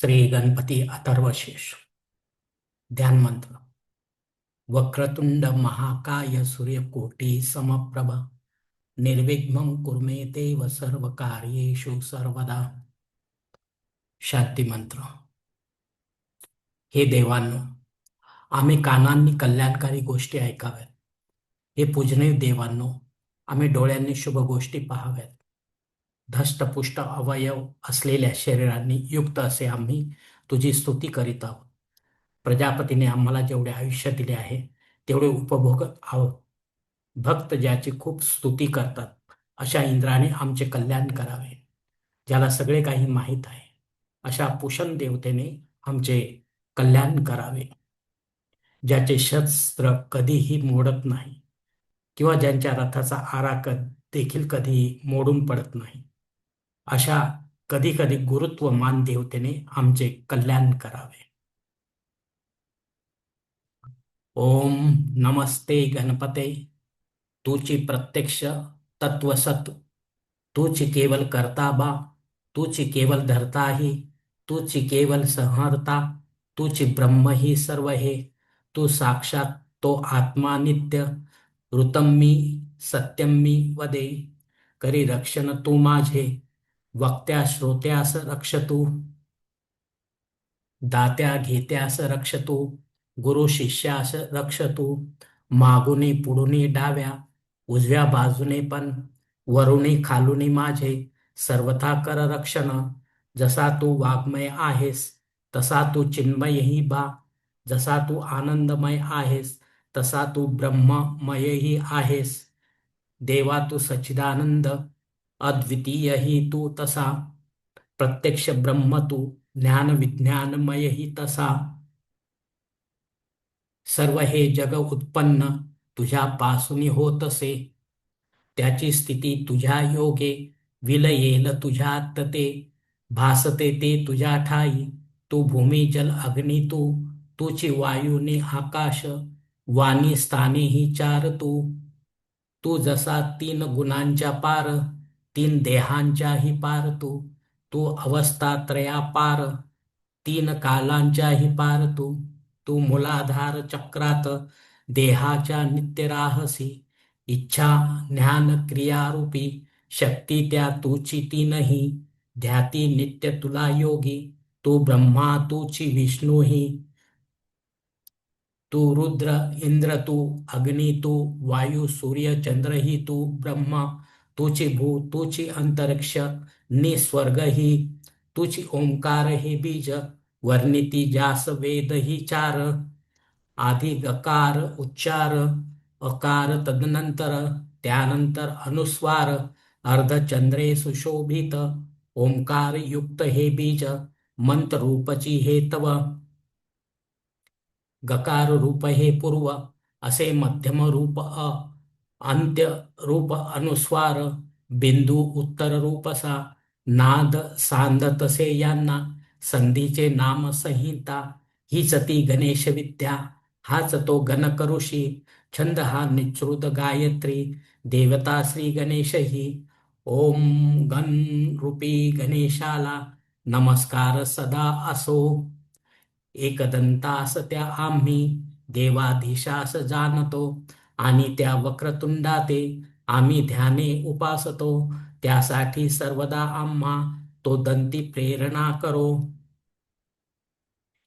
श्री गणपती अथर्वशेष. ध्यान मंत्र. वक्रतुंड महाकाय सूर्यकोटी समप्रभ. निर्विघ्न कुर्मे देव सर्व कार्येषु सर्वदा. शांती मंत्र. हे देवांनो आम्ही कानांनी कल्याणकारी गोष्टी ऐकाव्यात. हे पूजनीय देवांनो आम्ही डोळ्यांनी शुभ गोष्टी पाहाव्यात. धष्टपुष्ट अवयव असलेल्या शरीरांनी युक्त असे आम्ही तुझी स्तुती करीत आहोत. प्रजापतीने आम्हाला जेवढे आयुष्य दिले आहे तेवढे उपभोगत आहोत. भक्त ज्याची खूप स्तुती करतात अशा इंद्राने आमचे कल्याण करावे ज्याला सगळे काही माहीत आहे. अशा पुषण देवतेने आमचे कल्याण करावे. ज्याचे शस्त्र कधीही मोडत नाही किंवा ज्यांच्या रथाचा आरा देखील कधीही मोडून पडत नाही. अशा कधी कधी गुरुत्व मान देवतेने आमचे कल्याण करावे. ओम नमस्ते गणपते. तूची प्रत्यक्ष तत्वसत तूची केवल करता बा तूची केवल धरता ही तूची केवल संहर्ता. तूची ब्रह्म ही सर्व हे. तू साक्षात तो आत्मा नित्य. ऋतम मी सत्यम मी वदे. करी रक्षण तू माझे. वक्त्या श्रोत्यास रक्षतो। दात्या घेत्यास रक्षतो। गुरु शिष्यास रक्ष मागुनी पुढुनी डाव्या उजव्या बाजूने पण वरुणी खालुनी माझे सर्वथा कर रक्षण। जसा तू वाग्मय आहेस तसा तू चिन्मयही बा। जसा तू आनंदमय आहेस तसा तू ब्रह्ममयही आहेस। देवा तू सच्चिदानंद। अद्वितीयही तू तसा। प्रत्यक्ष ब्रह्म तू ज्ञान विज्ञानमयही तसा। सर्व हे जग उत्पन्न तुझ्यापासून होतसे। त्याची स्थिती तुझ्या योगे विलयेल तुझ्यात ते भासते ते तुझ्या ठाई तू भूमी जल अग्नी तू। तुची वायूने आकाश वाणी स्थानेही चार तू। तू जसा तीन गुणांच्या पार तीन देहांच्याही पार तू तू अवस्था त्रया पार तीन कालांच्याही पार तू तू मुलाधार चक्रात देहाच्या नित्य राहसी इच्छा ज्ञान क्रियारूपी शक्ती त्या तूची तीनही ध्याती नित्य तुला योगी तू ब्रह्मा तूची विष्णूही. तू रुद्र इंद्र तू अग्नी तू वायू सूर्य चंद्र ही तू ब्रह्मा तुची भू तुची अंतरिक्ष निस्वर्ग ही तुची ओंकार हे बीज वर्णिती जास वेद ही चार आधी गकार उच्चार अकार तदनंतर त्यानंतर अनुस्वार अर्धचंद्रे सुशोभित ओंकार युक्त हे बीज मंत्ररूपची हे तव गकार रूप हे पूर्व असे मध्यम रूप अ। अंत्य रूप अनुस्वार बिंदू उत्तर रूपसा नाद सांद तसे यांना संधीचे नाम संहिता हीच ती गणेश विद्या हाच तो गणकऋषी छंद हा निश्रुत गायत्री देवता श्री गणेश ही ओम गण रूपी गणेशाला नमस्कार सदा असो एकदंतास त्या आम्ही देवाधीशास जाणतो आणि त्या वक्रतुंडाते आम्ही ध्याने उपासतो. त्यासाठी सर्वदा आम्हा तो दंती प्रेरणा करो.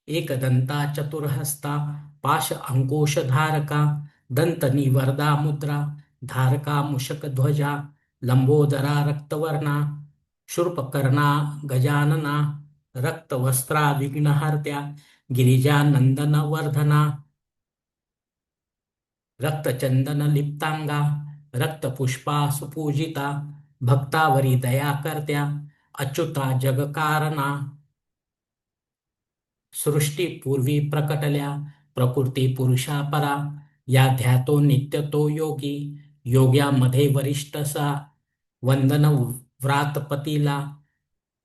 एकदंता चतुर्हस्ता पाश अंकुश धारका दंत निवर्दा मुद्रा धारका मुशक ध्वजा लंबोदरा रक्तवर्णा शूर्पकर्णा गजानना रक्तवस्त्रा विघ्नहर्त्या गिरिजानंदन वर्धना रक्तचंदन लिप्तांगा रक्तपुष्पा सुपूजिता भक्तावरी दया करत्या अच्युता जगकारणा सृष्टी पूर्वी प्रकटल्या प्रकृती पुरुषा परा या ध्यातो नित्य तो योगी योग्यामध्ये वरिष्ठसा वंदन व्रातपतीला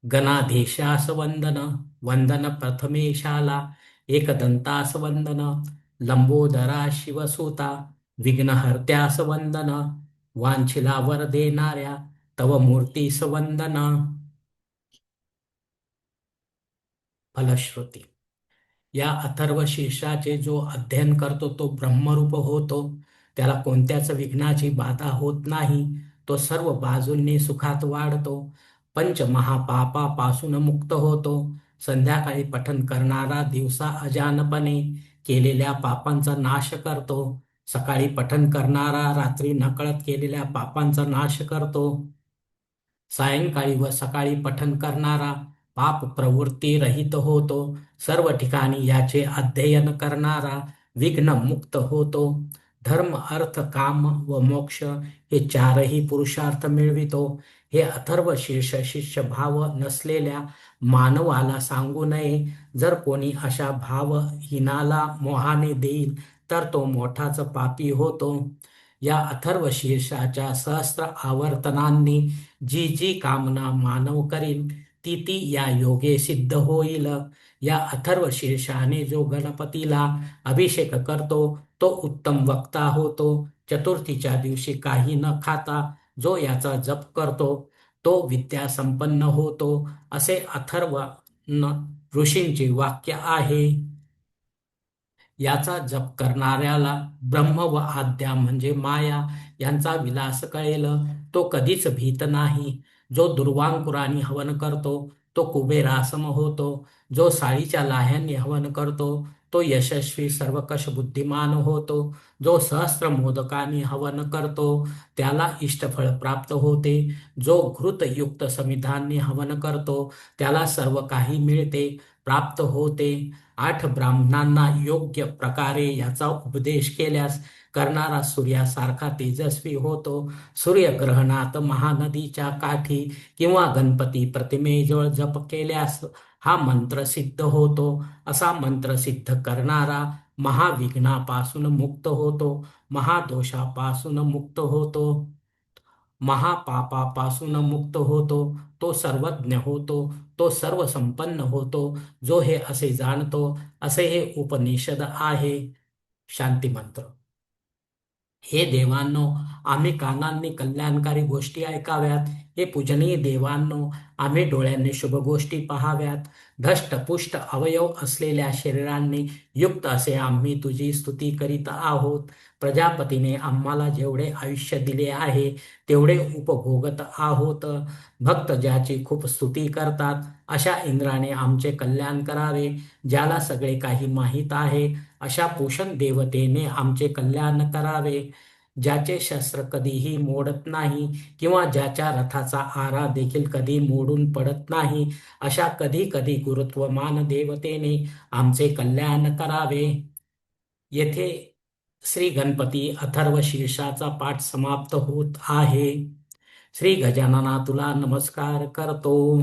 गणाधीशास वंदन वंदन प्रथमेशाला एकदंतास वंदन लंबोदरा शिवसुता विघ्नहर्त्यास वंदना वांछिला वर देणाऱ्या तव मूर्ती वंदना फलश्रुती. या अथर्व शीर्षाचे जो अध्ययन करतो तो ब्रह्मरूप होतो. त्याला कोणत्याच विघ्नाची बाधा होत नाही. तो सर्व बाजूंनी सुखात वाढतो. पंच महापापापासून मुक्त होतो. संध्याकाळी पठन करणारा दिवसा अजानपणे. केलेल्या पापांचा नाश करतो. सकाळी पठन करणारा रात्री नकळत केलेल्या पापांचा नाश करतो. सायंकाळी व सकाळी पठन करणारा पाप प्रवृत्ती रहित होतो. सर्व ठिकाणी याचे अध्ययन करणारा विघ्न मुक्त होतो. धर्म अर्थ काम व मोक्ष हे चारही पुरुषार्थ मिळवितो. हे अथर्व शीर्ष शिष्य भाव नसलेल्या मानवाला सांगू नये. जर कोणी अशा भाव हिनाला मोहाने देईल तर तो मोठाच पापी होतो. या अथर्व शीर्षाच्या सहस्त्र आवर्तनांनी जी जी कामना मानव करील ती ती या योगे सिद्ध होईल. या अथर्व शीर्षाने जो गणपतीला अभिषेक करतो तो उत्तम वक्ता होतो. चतुर्थीच्या दिवशी काही न खाता जो याचा जप करतो तो विद्या संपन्न होतो असे अथर्व ऋषींचे वाक्य आहे. याचा जप करणाऱ्याला ब्रह्म व आद्या म्हणजे माया यांचा विलास कळेल. तो कधीच भीत नाही. जो दुर्वांकुराने हवन करतो तो कुबेरासम होतो. जो साळीच्या लाह्यांनी हवन करतो तो यशस्वी सर्वकष बुद्धिमान होतो. जो सहस्त्र मोदकाने हवन करतो त्याला इष्टफळ प्राप्त होते. जो घृतयुक्त समिधांनी हवन करतो त्याला सर्व काही मिळते प्राप्त होते. आठ ब्राह्मणांना योग्य प्रकारे याचा उपदेश केल्यास करणारा सूर्यासारखा तेजस्वी होतो. सूर्यग्रहणात महानदीच्या काठी किंवा गणपती प्रतिमेजवळ जप केल्यास हा मंत्र सिद्ध होतो. असा मंत्र सिद्ध करणारा महाविघ्नापासून मुक्त होतो. महादोषापासून मुक्त होतो. महापापापासून मुक्त होतो. तो सर्वज्ञ होतो. तो सर्व संपन्न होतो. जो हे असे जाणतो असे हे उपनिषद आहे. शांती मंत्र. हे देवांनो आम्ही कानांनी कल्याणकारी गोष्टी ऐकाव्यात. हे पूजनीय देवांनो आम्ही डोळ्यांनी शुभ गोष्टी पहाव्यात. धष्टपुष्ट अवयव असलेल्या शरीरांनी युक्त असे आम्ही तुझी स्तुती करीत आहोत. प्रजापतीने आम्हाला जेवढे आयुष्य दिले आहे तेवढे उपभोगत आहोत. भक्त ज्याची खूप स्तुती करतात अशा इंद्राने आमचे कल्याण करावे ज्याला सगळे काही माहीत आहे. अशा पोषण देवतेने आमचे कल्याण करावे. ज्याचे शस्त्र कधीही मोडत नाही किंवा ज्याच्या रथाचा आरा देखील कधी मोडून पडत नाही अशा कधी कधी गुरुत्वमान देवतेने आमचे कल्याण करावे. येथे श्री गणपती अथर्व शीर्षाचा पाठ समाप्त होत आहे. श्री गजानना तुला नमस्कार करतो.